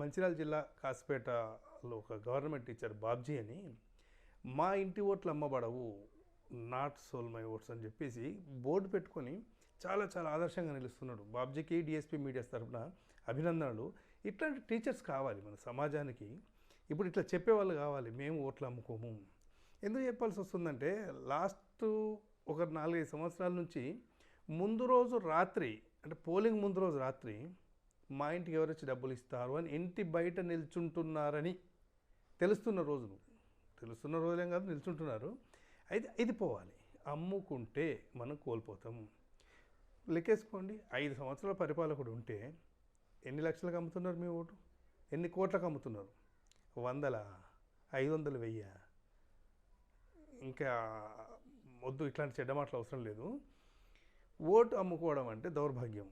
మంచిర్యాల జిల్లా కాసిపేటలో ఒక government teacher Babji అని మా ఇంటి ఓట్లు అమ్మబడవు నాట్ సోల్ మై ఓట్స్ అని చెప్పేసి బోర్డు పెట్టుకొని చాలా చాలా ఆదర్శంగా నిలుస్తున్నాడు. బాబ్జీకి డిఎస్పీ మీడియాస్ తరఫున అభినందనలు. ఇట్లాంటి టీచర్స్ కావాలి మన సమాజానికి. ఇప్పుడు ఇట్లా చెప్పేవాళ్ళు కావాలి మేము ఓట్లు అమ్ముకోము. ఎందుకు చెప్పాల్సి వస్తుందంటే లాస్ట్ ఒక నాలుగైదు సంవత్సరాల నుంచి ముందు రోజు రాత్రి అంటే పోలింగ్ ముందు రోజు రాత్రి మా ఇంటికి ఎవరు వచ్చి డబ్బులు ఇస్తారు అని ఇంటి బయట నిల్చుంటున్నారని తెలుస్తున్న రోజులు తెలుస్తున్న రోజులేం కాదు నిల్చుంటున్నారు. అయితే ఇది పోవాలి. అమ్ముకుంటే మనం కోల్పోతాం. లెక్కేసుకోండి. ఐదు సంవత్సరాల పరిపాలకుడు ఉంటే ఎన్ని లక్షలకు అమ్ముతున్నారు మీ ఓటు? ఎన్ని కోట్లకు అమ్ముతున్నారు? వందల ఐదు వందలు వెయ్య. ఇంకా వద్దు ఇట్లాంటి చెడ్డ మాటలు అవసరం లేదు. ఓటు అమ్ముకోవడం అంటే దౌర్భాగ్యం.